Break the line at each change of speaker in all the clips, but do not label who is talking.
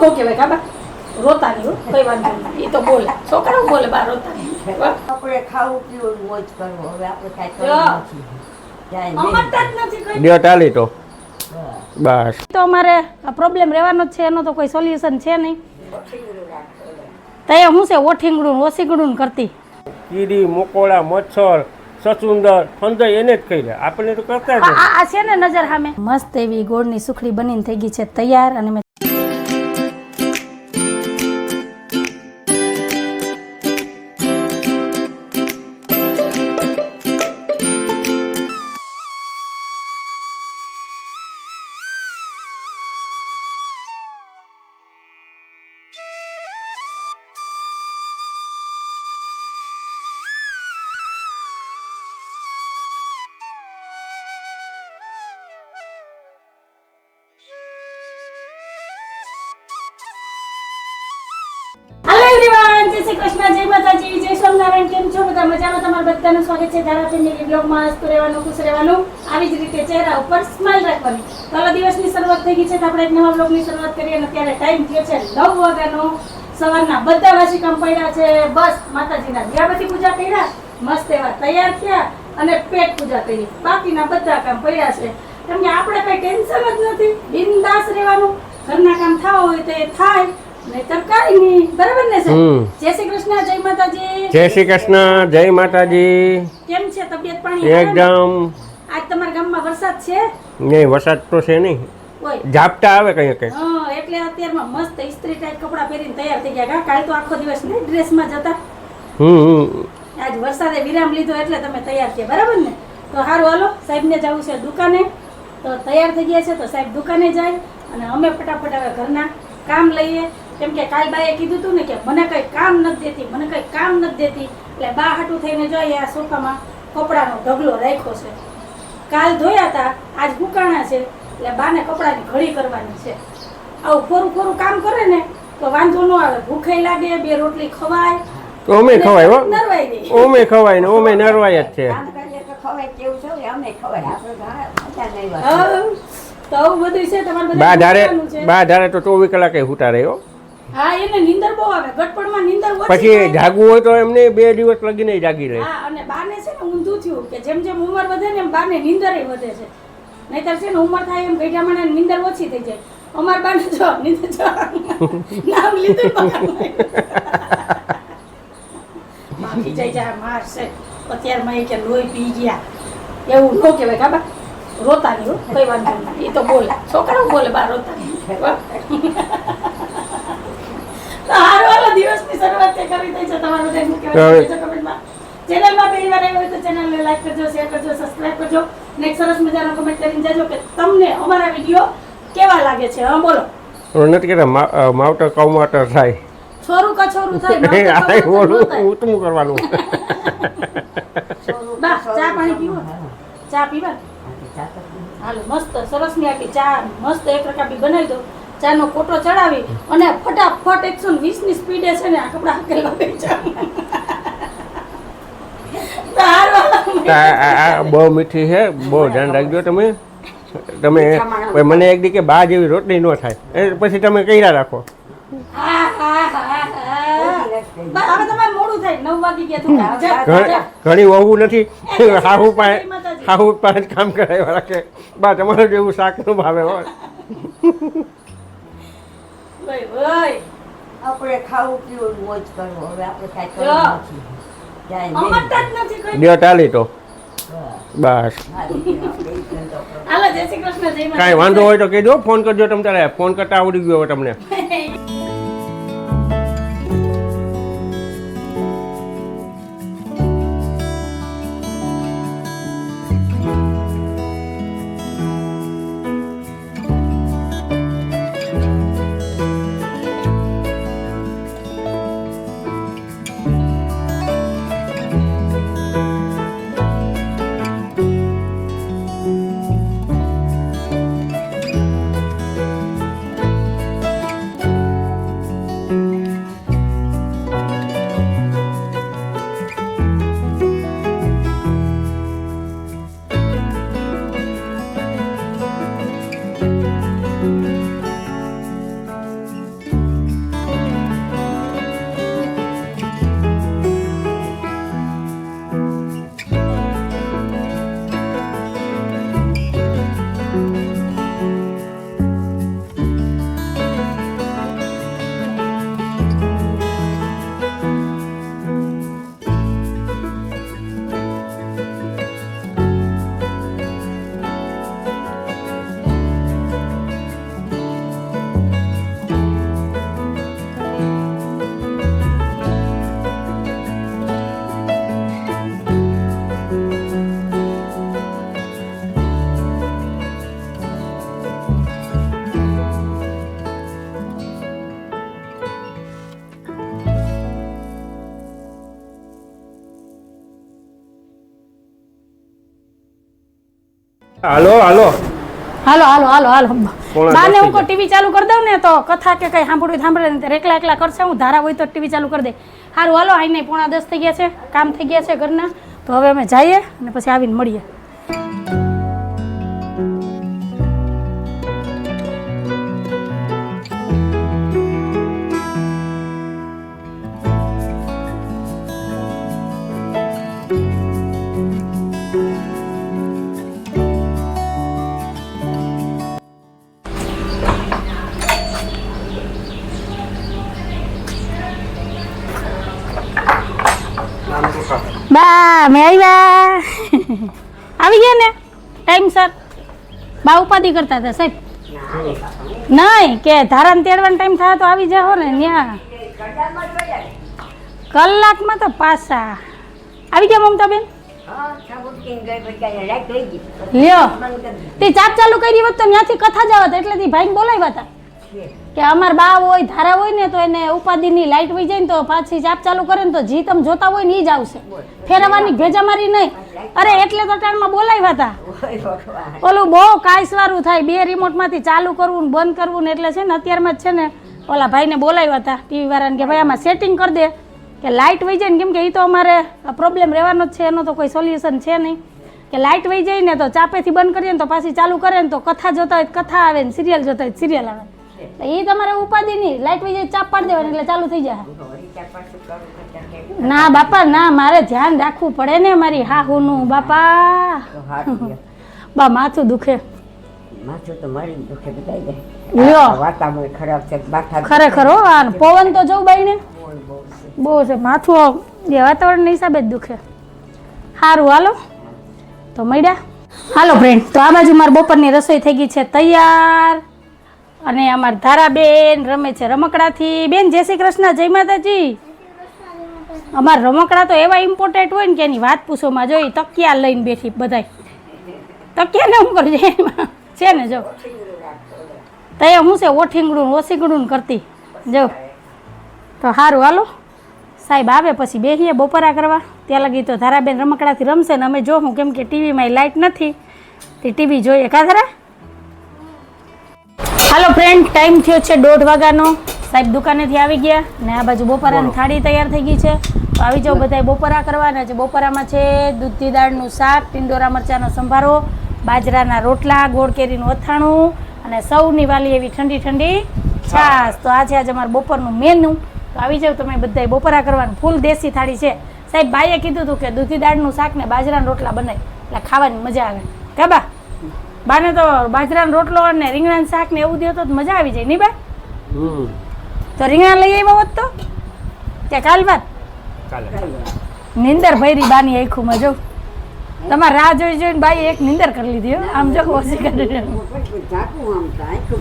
ન કહેવાય કાબા રોતા નહીં કઈ વાંધો નહીં. એ તો બોલે. છોકરાઓ બોલે બા રોતા નહીં
આપણે ખાવું પીવું મોજ કરવો. હવે આપણે કાંઈ કરવું બસ.
બસ.
તો અમારે પ્રોબ્લેમ રહેવાનો જ છે એનો તો કોઈ સોલ્યુશન છે નહીં. તૈયાર હું છે ઓઠીંગડું ઓસીગડું કરતી.
કીડી મોકોળા મચ્છર સચુંદર ફંદાઈ એને જ કહી દે આપણે તો કરતા જ
આ આ- આ છે ને નજર સામે. મસ્ત એવી ગોળની સુખડી બનીને થઈ ગઈ છે તૈયાર અને સ્વાગત છે ધારા ફેમિલી બ્લોગમાં મસ્ત રહેવાનું, ખુશ રહેવાનું. આવી જ રીતે ચહેરા ઉપર સ્માઇલ રાખવાની. તો આ દિવસની શરૂઆત થઈ ગઈ છે તો આપણે એક નવા બ્લોગની શરૂઆત કરીએ અને અત્યારે ટાઈમ થયો છે નવ વાગ્યાનો. સવારના બધા વાસી કામ પડ્યા છે. બસ માતાજીના દિયાબતી પૂજા કર્યા, મસ્ત એવા તૈયાર થયા અને પેટ પૂજા કરી. બાકીના બધા કામ પડ્યા છે. કેમ કે આપણે કઈ ટેન્શન જ નથી. બિંદાસ રહેવાનું. ઘરના કામ થવા હોય તો એ થાય. જય શ્રી કૃષ્ણ જય માતાજી.
જય શ્રી કૃષ્ણ જય માતાજી.
કેમ છે તબિયત પાણી
એકદમ.
આજ તમારા ગામમાં વરસાદ છે?
નહીં વરસાદ તો છે નહીં. ઝાપટા આવે કઈ કઈ.
એટલે અત્યારમાં મસ્ત ઇસ્ત્રી ટાઈપ કપડા પહેરીને તૈયાર થઈ ગયા કાલે તો આખો દિવસ ને ડ્રેસમાં જતા
હમ હમ.
આજ વરસાદે વિરામ લીધો એટલે તમે તૈયાર છે બરાબર ને? તો સારું હાલો સાહેબને જવું છે દુકાને. તો તૈયાર થઈ ગયા છે તો સાહેબ દુકાને જાય અને અમે ફટાફટ હવે ઘરના કામ લઈએ. કેમ કે કાલ બાએ કીધું હતું ને કે મને કંઈ કામ નથી દેતી મને કંઈ કામ નથી દેતી. એટલે બા હાટું થઈને જોઈએ આ સોફામાં કપડાનો ઢગલો રાખ્યો છે. કાલ ધોયા હતા આજ હુકાણા છે. એટલે બાને કપડાની ઘડી કરવાની છે. આવું ખોરું ફોરું કામ કરે ને તો વાંધો ન આવે. ભૂખાઈ લાગે બે રોટલી ખવાય.
ઓમે ખવાય હો. ઓમે ખવાય ને ઓમે નરવાય જ છે. બા ધારે બા ધારે તો ચોવીસ કલાકે હુતા રહ્યો
હા એને નીંદર બહુ આવે. ગટપણમાં નીંદર ઓછી
પછી. જાગવું હોય તો એમને બે દિવસ લગીને જાગી લે
હા અને બાને છે ને ઊંધું થયું કે જેમ જેમ ઉંમર વધે ને એમ બાને નીંદર વધે છે. નહીતર છે ને ઉંમર થાય એમ ગઈઢા મને નીંદર ઓછી થઈ જાય. અમાર બાને જો નીંદર જો નામ લીધું માફી જઈ જાય મારશે અત્યારમાં એ કે લોહી પી ગયા. એવું ન કહેવાય કાબા રોતા નહીં કોઈ વાંધો નહીં. એ તો બોલે. છોકરાઓ બોલે બા રોતા નહીં દિવસની શરૂઆત તે કરી દઈ છે તમારે શું કહેવાય કમેન્ટમાં. ચેનલમાં પહેલી વાર આવ્યો હોય તો ચેનલને લાઈક કરજો શેર કરજો સબસ્ક્રાઇબ કરજો. ને એક સરસ મજાનો કમેન્ટ કરીને જજો કે તમને અમારા વીડિયો કેવા લાગે છે? હા બોલો.
નથી કહેતા માવટર અ, માવતર થાય.
છોરું કછોરું થાય.
ઉતમું કરવાનું.
બા ચા પાણી પીવો? ચા પીવા?
ચા
હાલો મસ્ત સરસની આખી ચા મસ્ત એક રકાબી બનાવી દો. ચાનો કોટો ચડાવી અને ફટાફટ એકસો વીસની સ્પીડે છે ને આ કપડા
આ- આ બહુ મીઠી છે બહુ ધ્યાન રાખજો તમે. તમે મને એક દી કે બા જેવી રોટલી ન થાય. એ પછી તમે કઈરા રાખો.
હા, હા, હા, હા. બસ હવે તમારે મોડું થાય. નવ વાગી ગયા તું જા, જા,
ઘણી વહુ નથી. હાહુ
માતાજી.
હાહુ પાસે જ કામ કરાવ્યા રાખે. બા તમારું જેવું શાકનું ભાવે હોય.
આપણે ખાવું પીવું મોજ કરવો. હવે આપણે કાંઈ કરવું નથી. જાય
અમરતા જ નથી કોઈ.
દ્યો ટાલી તો.
બસ.
કાંઈ વાંધો હોય તો કહેજો ફોન કરજો તમે તારે ફોન કરતા આવડી ગયો તમને. હાલો હાલો.
હાલો હાલો હાલો હાલો. બાને હું
કો
ટીવી ચાલુ કરી દઉં ને તો કથા કે કઈ સાંભળવું સાંભળે ને એકલા એકલા કરશે હું ધારા હોય તો ટીવી ચાલુ કરી દે. સારું હાલો આઈને પોણા દસ થઈ ગયા છે કામ થઈ ગયા છે ઘરના. તો હવે અમે જઈએ અને પછી આવીને મળીએ. બા મેં આવ્યા આવી ગયા ને? ટાઈમસર બા ઉપાધિ કરતા હતા, સાહેબ. નહીં, કે ધારાને તેડવાનો ટાઈમ થાય તો આવી જાઓ ને ત્યાં કલાકમાં તો પાછા. આવી ગયા મમતા બેન
હા સાબુદીન ગઈ પછી લાઈટ લઈ ગઈ
લ્યો. તે ચાપ ચાલુ કરી હોત તો ત્યાંથી કથા જવા હતા, એટલે ભાઈ બોલાવ્યા હતા. કે અમાર બા હોય ધારા હોય ને તો એને ઉપાધિની લાઈટ વહી જાય ને તો પાછી ચાપ ચાલુ કરે ને તો જી તમે જોતા હોય ને ઈ જ આવશે. ફેરવવાની ભેજા મારી નહીં. અરે એટલે તો ટાણમાં બોલાવ્યા હતા. ઓલું બહુ કાયસવારું થાય બે રિમોટમાંથી ચાલુ કરવું ને બંધ કરવું ને એટલે છે ને અત્યારમાં જ છે ને ઓલા ભાઈને બોલાવ્યા હતા ટીવી વાળાને કે ભાઈ આમાં સેટિંગ કરી દે. કે લાઇટ વહી જાય ને કેમ કે એ તો અમારે પ્રોબ્લેમ રહેવાનો જ છે એનો તો કોઈ સોલ્યુશન છે નહીં. કે લાઇટ વહી જાય ને તો ચાપેથી બંધ કરીએ ને તો પાછી ચાલુ કરે ને તો કથા જોતા હોય કથા આવે ને સિરિયલ જોતા હોય સિરિયલ આવે. તો એ તમારે ઉપાધિ નહીં. લાઇટ વીજે ચાપ પાડી દેવાની એટલે ચાલુ થઈ જાય. ના બાપા ના મારે ધ્યાન રાખવું પડે ને મારી હાહુનું બાપા.
નું બાપા
બા માથું દુખે.
માથું તો મારી દુખે બતાવી દે
લ્યો.
વાતાવરણ ખરાબ છે માથા
ખરેખર હો આ પવન તો જોઉં બાઈને
બહુ છે.
માથું આવ એ વાતાવરણના હિસાબે જ દુખે. સારું હાલો. તો મળ્યા. હાલો ફ્રેન્ડ તો આ બાજુ મારી બપોરની રસોઈ થઈ ગઈ છે. તૈયાર. અને અમાર ધારાબેન રમે છે. રમકડાથી બેન, જય શ્રી કૃષ્ણ, જય માતાજી. અમાર રમકડા તો એવા ઇમ્પોર્ટન્ટ હોય ને કે એની વાત પૂછોમાં જોઈ તકિયા લઈને બેઠી બધાય. તકિયાને શું કરજે છે ને જો. તય હું છે, ઓઠીંગડું ઓસીંગડું કરતી. જો. તો સારું હાલો. સાહેબ આવે પછી બેસીએ બપોરા કરવા. ત્યાં લગી તો ધારાબેન રમકડાથી રમશે ને અમે જોઉં કેમ કે ટીવીમાં લાઇટ નથી. તે ટીવી જોઈએ. કા ધરા? હાલો ફ્રેન્ડ ટાઈમ થયો છે દોઢ વાગ્યાનો. સાહેબ દુકાનેથી આવી ગયા ને આ બાજુ બપોરાની થાળી તૈયાર થઈ ગઈ છે. તો આવી જાઓ બધાય બપોરા કરવાના છે બપોરામાં છે દૂધી દાળનું શાક ટિંડોરા મરચાંનો સંભારો બાજરાના રોટલા ગોળ કેરીનું અથાણું અને સૌની વાલી એવી ઠંડી ઠંડી છાશ. તો આજે આજે અમારું બપોરનું મેનુ તો આવી જાઓ તમે બધાય બપોરા કરવાનું. ફૂલ દેશી થાળી છે. સાહેબ બાઈએ કીધું હતું કે દૂધી દાળનું શાક ને બાજરાના રોટલા બનાવી એટલે ખાવાની મજા આવે. કે બા? બાને તો બાજરાનો રોટલો અને રીંગણાનું શાક ને એવું દે તો મજા આવી જાય નહીં બા? તો રીંગણા લઈ આવ્યા હોત તો? કે કાલ વાત નિંદર ભૈરી બાની આખુમાં જો. તમારે રાહ જોઈ જોઈને બાઈ એક નિંદર કરી લીધી આમ જો ઓછી કરી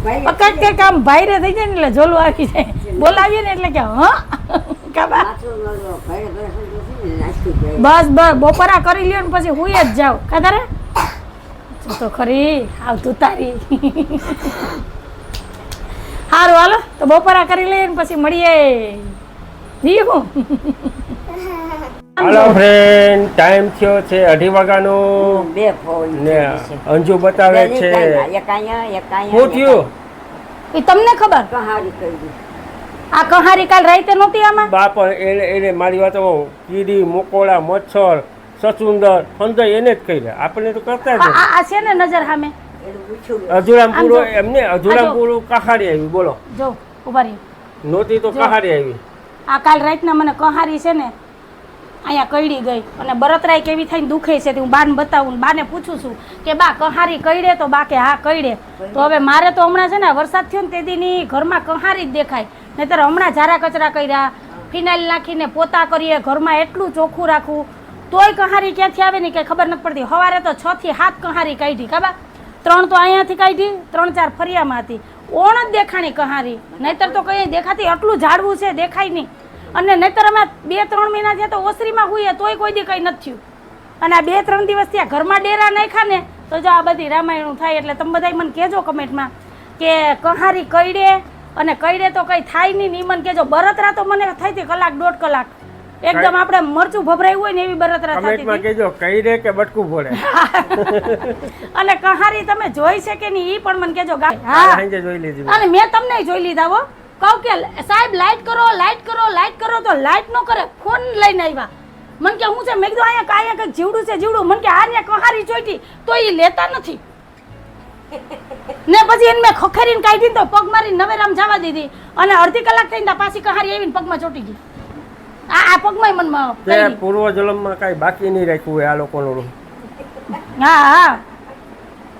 ભાઈ
પકડ કે કામ ભાઈરે થઈ જાય ને એટલે ઝોલું આવી જાય. બોલાવીએ ને એટલે કે હ?
ભાઈ ભાઈ ભાઈ
બસ બસ બપોરા કરી લ્યો ને પછી હું જ જાઉં કા તારે? તો ખરી. આવતું તારી. સારું હાલો. તો બપોરા કરી લઈએ પછી મળીએ. જી હું.
હાલો ફ્રેન્ડ ટાઈમ થયો છે અઢી વાગ્યાનો.
બે ફોન
ને અંજુ બતાવે છે.
એક અહીંયા એક અહીંયા
શું થયું?
એ તમને ખબર?
કહારી કરી
આ કહારી કાલ રાતે નહોતી આમાં?
બાપ એને એને મારી વાતો કીડી મકોડા મચ્છર. સચુંદર અંદર એને જ કહી દે આપણે તો કરતા જ
આ છે ને નજર સામે?
એનું પૂછ્યું
અધુરામ
આમ
પૂરો એમને અધુરામ પૂરું કહારી આવી બોલો.
જો ઊભા
નહોતી તો. કહારી આવી.
આ કાલ રાતના મને કહારી છે ને અહીંયા કઈડી ગઈ. અને બરતરાય કેવી થઈને દુખે છે તે હું બાને બતાવું બાને પૂછું છું કે બા કહારી કઈડે તો બા કે હા કઈડે તો હવે મારે તો હમણાં છે ને વરસાદ થયો ને તેદીની ઘરમાં કહારી જ દેખાય. નહીતર હમણાં ઝારા કચરા કર્યા ફિનાઇલ નાખીને પોતા કરીએ ઘરમાં એટલું ચોખ્ખું રાખવું. તોય કહારી ક્યાંથી આવે ને કંઈ ખબર નથી પડતી. સવારે તો છ થી સાત કહારી કાઢી કાબા ત્રણ તો અહીંયાથી કાઢી, ત્રણ ચાર ફરિયામાં હતી ઓણ જ દેખાણી કહારી. નહીતર તો કંઈ દેખાતી આટલું ઝાડવું છે, દેખાય નહીં. અને નહીતર અમે બે ત્રણ મહિના થયા તો ઓસરીમાં હોઈએ, તોય કોઈ દી કંઈ નથી થયું. અને આ બે ત્રણ દિવસ ત્યાં ઘરમાં ડેરા નાખ્યા ને, તો જો આ બધી રામાયણું થાય એટલે તમે બધા મને કહેજો કમેન્ટમાં કે કહારી કઈડે અને કઈડે તો કંઈ થાય નહીં નહીં મને કહેજો. બરતરા તો મને થઈ હતી કલાક, દોઢ કલાક. એકદમ આપણે મરચું ભભરાયું હોય ને એવી બળતરા થતી
કમેન્ટમાં કહેજો કઈ રે કે બટકું ભોળે.
અને કહારી તમે જોઈ છે કે નહીં ઈ પણ મને કહેજો હા
સાંજે જોઈ લીધી
અને મેં તમને જોઈ લીધા હો. કહું કે સાહેબ લાઈટ કરો લાઈટ કરો લાઈટ કરો તો લાઈટ નો કરે ફોન લઈને આવ્યા. મને કે હું છે? મેં કીધું અહીંયા કાંઈ કંઈક જીવડું છે જીવડું. મને કે આને કહારી જોઈતી તો એ લેતા નથી. ને પછી એને મેં ખખેરીને કાઢી તો પગ મારી નવેરામ જવા દીધી. અને અડધી કલાક થઈને પાછી કહારી આવીને પગમાં ચોટી ગઈ. આ આ પગમાં મનમાં
તે
પડી.
પૂર્વ જન્મમાં કાંઈ બાકી નહીં રાખ્યું હોય આ લોકોનું
હા હા.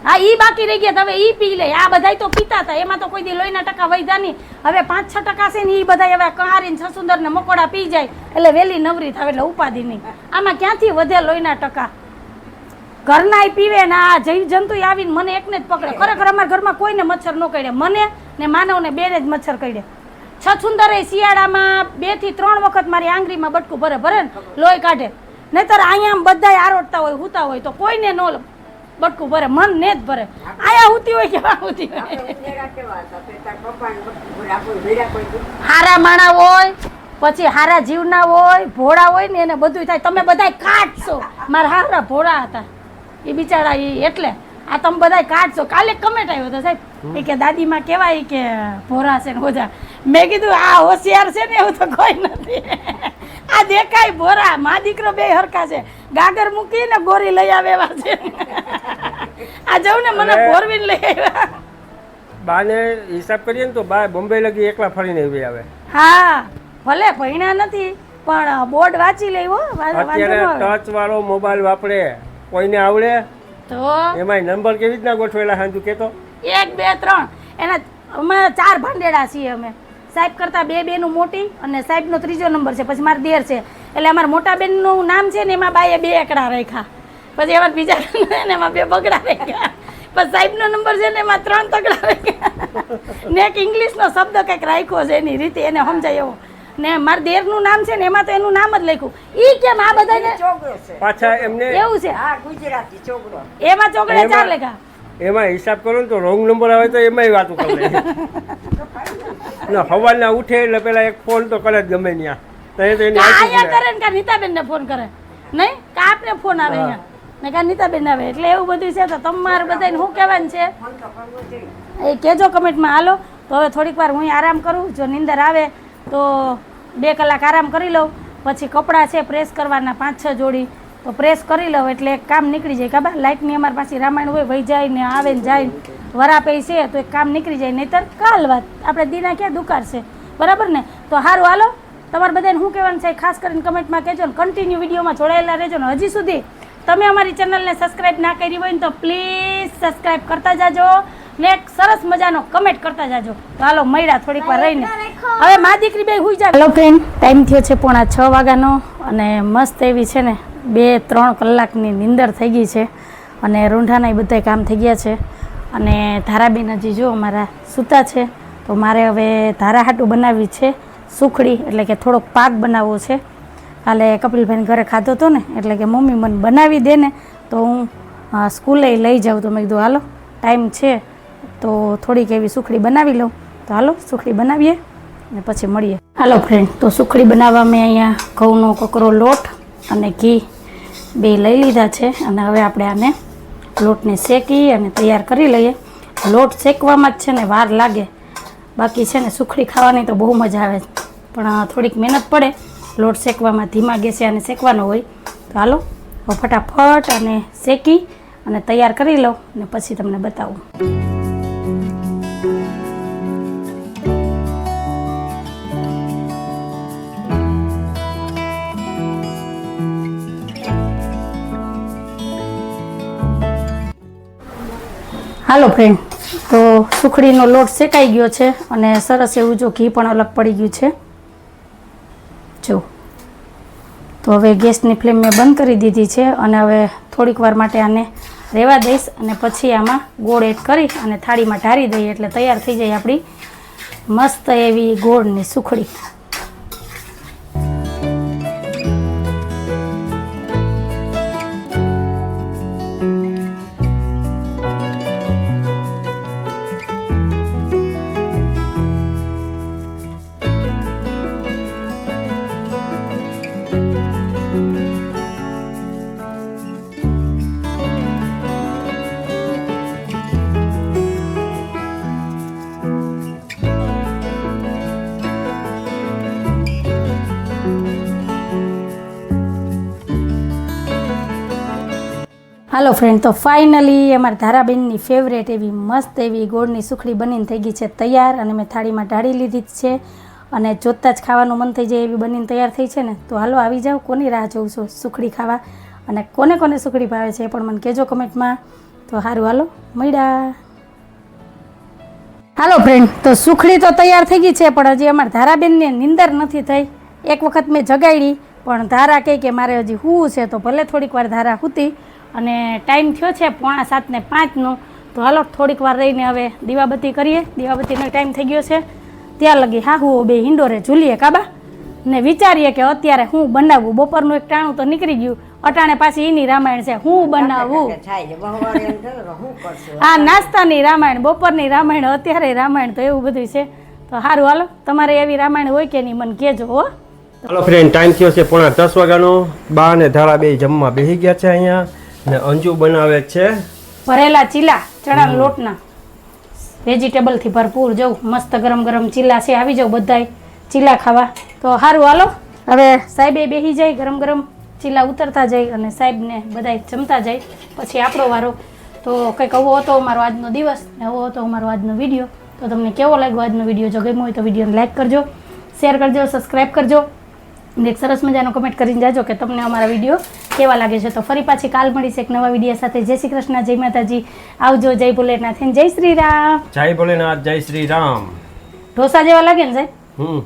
હા ઈ બાકી રહી ગયા તો હવે ઈ પી લે. આ બધાય તો પીતા હતા એમાં તો કોઈ દી લોહીના ટકા વૈધા નહીં. હવે પાંચ છ ટકા છે ને ઈ બધાય હવે કહારી ને છસુંદર ને મકોડા પી જાય. એટલે વેલી નવરી થાય એટલે ઉપાધિ નહીં. આમાં ક્યાંથી વધે લોહીના ટકા? ઘરનાય પીવે ને આ જૈવ જંતુ આવીને મને એકને જ પકડે. ખરેખર અમારા ઘરમાં કોઈને મચ્છર ન કરડે મને ને માનવને બેને જ મચ્છર કરડે છછુંદર શિયાળામાં બેથી ત્રણ વખત મારી આંગળીમાં બટકું ભરે ભરે ને લોહી કાઢે. નહીતર અહીંયા બધાય આરોટતા હોય હુતા હોય તો કોઈને ન બટકું ભરે મન ને જ ભરે. આયા ઉતી હોય
કેવા હતા? તે તાર પપ્પાને બધું આપણું ભેડા કોઈ દીધું.
હારા માણા હોય પછી હારા જીવના હોય ભોળા હોય ને એને બધું થાય. તમે બધાય કાઢશો. મારા હારા ભોળા હતા. એ બિચારા એ એટલે. આ તમે બધાય કાઢશો. કાલે કમેન્ટ આવ્યો હતો સાહેબ. એ કે દાદીમાં કહેવાય કે ભોરા છે ને બધા. મેં કીધું આ હોશિયાર છે ને એવું તો કોઈ નથી. આ દેખાય ભોરા. મા દીકરો બે હરખા છે. ગાગર મૂકીને ગોરી લઈ આવે એવા છે. આ જવું ને મને ફોરવીન લઈ આવ્યા.
બાને હિસાબ કરીએ ને તો બા બોમ્બે લગી એકલા ફરીને આવી આવે.
હા ભલે ભણ્યા નથી પણ બોર્ડ વાંચી લેવો
અત્યારે ટચ વાળો મોબાઈલ વાપરે. કોઈને આવડે?
તો?
એમાં નંબર કેવી રીતના ગોઠવેલા સાંજુ કેતો?
એક બે ત્રણ. એના અમે ચાર ભાંડેડા છીએ અમે. સાહેબ કરતા બે બેનું મોટી અને સાહેબનો ત્રીજો નંબર છે. પછી મારા દેર છે. એટલે અમારા મોટા બેનનું નામ છે ને એમાં બાઈએ બે એકડા રાખ્યા. પછી એમાં બીજા ને એમાં બે બગડા રાખ્યા. પછી સાહેબનો નંબર છે ને એમાં ત્રણ તગડા રાખ્યા. ને એક ઇંગ્લિશનો શબ્દ કંઈક રાખ્યો છે એની રીતે એને સમજાય એવો. ને મારા દેરનું નામ છે ને એમાં તો એનું નામ જ લખ્યું. ઈ કેમ આ બધાને
પાછા એમને
એવું છે?
હા ગુજરાતી છોકરો
એમાં ચોકડે ચાર લખ્યા.
એમાં હિસાબ કરો ને તો રોંગ નંબર આવે તો એમાંય વાત કરે ના સવારના ઉઠે એટલે પેલા એક ફોન તો કરે જ ગમે ત્યાં. તો એ તો એની કરે.
ને કા નીતાબેન ને ફોન કરે. નહીં? કા આપને ફોન આવે અહીંયા. ને કા નીતાબેન આવે. એટલે એવું બધું છે તો તમારે બધાને શું કહેવાનું છે? એ કહેજો કમેન્ટમાં હાલો. તો હવે થોડીક વાર હું આરામ કરું. જો નીંદર આવે તો બે કલાક આરામ કરી લઉં. પછી કપડાં છે પ્રેસ કરવાના પાંચ છ જોડી. તો પ્રેસ કરી લઉં એટલે એક કામ નીકળી જાય ખબર લાઇટની અમારી પાસે રામાયણ હોય વહી જાય ને આવે ને જાય વરાપે છે તો એક કામ નીકળી જાય. નહીતર કાલ વાત. આપણે દીના ક્યાં દુકાળશે બરાબર ને? તો સારું હાલો. તમારે બધાને શું કહેવાનું છે? ખાસ કરીને કમેન્ટમાં કહેજો ને. કન્ટિન્યુ વિડીયોમાં જોડાયેલા રહેજો ને. હજી સુધી તમે અમારી ચેનલને સબસ્ક્રાઈબ ના કરી હોય ને તો પ્લીઝ સબસ્ક્રાઈબ કરતા જાજો ને એક સરસ મજાનો કમેન્ટ કરતા જાજો. તો હાલો મળ્યા થોડીક વાર રહીને. હવે મા દીકરી બે હુઈ જાય હેલો ફ્રેન્ડ ટાઈમ થયો છે પોણા છ વાગ્યાનો અને મસ્ત એવી છે ને બે, ત્રણ કલાકની નીંદર થઈ ગઈ છે અને રૂંઢાના બધા કામ થઈ ગયા છે. અને ધારાબેન હજી જો અમારા સૂતા છે, તો મારે હવે ધારા હાટું બનાવવી છે, સુખડી એટલે કે થોડોક પાક બનાવવો છે. કાલે કપિલભાઈને ઘરે ખાધો હતો ને, એટલે કે મમ્મી મને બનાવી દે ને, તો હું સ્કૂલે લઈ જાઉં. તો મેં કીધું, હાલો, ટાઈમ છે, તો થોડીક એવી સુખડી બનાવી લઉં. તો હાલો, સુખડી બનાવીએ ને પછી મળીએ. હાલો ફ્રેન્ડ તો સુખડી બનાવવા મેં અહીંયા ઘઉંનો કકરો લોટ અને ઘી બે લઈ લીધા છે. અને હવે આપણે આને લોટને શેકી અને તૈયાર કરી લઈએ. લોટ શેકવામાં જ છે ને વાર લાગે. બાકી છે ને સુખડી ખાવાની તો બહુ મજા આવે. પણ થોડીક મહેનત પડે. લોટ શેકવામાં ધીમા ગેસે અને શેકવાનો હોય. તો હાલો ફટાફટ અને શેકી અને તૈયાર કરી લઉં અને પછી તમને બતાવું. હાલો ફ્રેન્ડ, તો સુખડીનો લોટ શેકાઈ ગયો છે અને સરસ એવું જો ઘી પણ અલગ પડી ગયું છે. જો. તો હવે ગેસની ફ્લેમ મેં બંધ કરી દીધી છે અને હવે થોડીક વાર માટે આને રહેવા દઈશ અને પછી આમાં ગોળ એડ કરી અને થાળીમાં ઢારી દઈએ એટલે તૈયાર થઈ જાય આપણી મસ્ત એવી ગોળની સુખડી. હાલો ફ્રેન્ડ તો ફાઇનલી અમારા ધારાબેનની ફેવરેટ એવી મસ્ત એવી ગોળની સુખડી બનીને થઈ ગઈ છે તૈયાર અને મેં થાળીમાં ઢાળી લીધી જ છે અને જોતાં જ ખાવાનું મન થઈ જાય એવી બનીને તૈયાર થઈ છે ને, તો હાલો આવી જાઓ, કોની રાહ જોઉં છું સુખડી ખાવા અને કોને કોને સુખડી ભાવે છે એ પણ મને કહેજો કમેન્ટમાં. તો સારું હાલો, મળ્યા. હાલો ફ્રેન્ડ તો સુખડી તો તૈયાર થઈ ગઈ છે, પણ હજી અમારા ધારાબેનને નિંદર નથી થઈ. એક વખત મેં જગાડી, પણ ધારા કહે કે મારે હજી હું છે, તો ભલે થોડીક વાર ધારા સૂતી અને ટાઈમ થયો છે પોણા સાત ને પાંચનો. તો હાલો થોડીક વાર રહીને હવે દીવાબત્તી કરીએ. દીવાબત્તીનો ટાઈમ થઈ ગયો છે. ત્યાં લગી હા હું બે હિંડોરે ઝૂલીએ કાબા ને વિચારીએ કે અત્યારે હું બનાવું. બપોરનું એક ટાણું તો નીકળી ગયું. અટાણે પાછી એની રામાયણ છે. હું બનાવું?
થાય છે. બહુવાળી એમ થયું કે શું કરશું?
આ નાસ્તાની રામાયણ બપોરની રામાયણ અત્યારે રામાયણ તો એવું બધું છે. તો સારું હાલો તમારે એવી રામાયણ હોય કે નહીં મને કહેજો હો.
હાલો ફ્રેન્ડ ટાઈમ થયો છે પોણા દસ વાગ્યાનો. બા અને ધારા બે જમવા બેસી ગયા છે અહીંયા. ને અંજુ બનાવે છે.
ભરેલા ચીલા ચણાના લોટના. વેજીટેબલથી ભરપૂર જવું મસ્ત ગરમ ગરમ ચીલા છે. આવી જાવ બધાય. ચીલા ખાવા. તો સારું હાલો. હવે સાહેબે બેસી જાય ગરમ ગરમ ચીલા ઉતરતા જાય અને સાહેબને બધાય જમતા જાય. પછી આપણો વારો. તો કંઈક આવો હતો અમારો આજનો દિવસ ને આવો હતો અમારો આજનો વીડિયો. તો તમને કેવો લાગ્યો આજનો વીડિયો? જો ગમ્યો હોય તો વિડીયોને લાઈક કરજો શેર કરજો સબસ્ક્રાઈબ કરજો. એક સરસ મજાનો કમેન્ટ કરીને જાજો કે તમને અમારા વીડિયો કેવા લાગે છે? તો ફરી પાછી કાલ મળીશ એક નવા વીડિયો સાથે. જય શ્રી કૃષ્ણ જય માતાજી. આવજો જય ભોલેનાથ જય શ્રી રામ.
જય ભોલેનાથ જય શ્રી રામ.
ઢોસા જેવા લાગે ને સાહેબ?
હમ.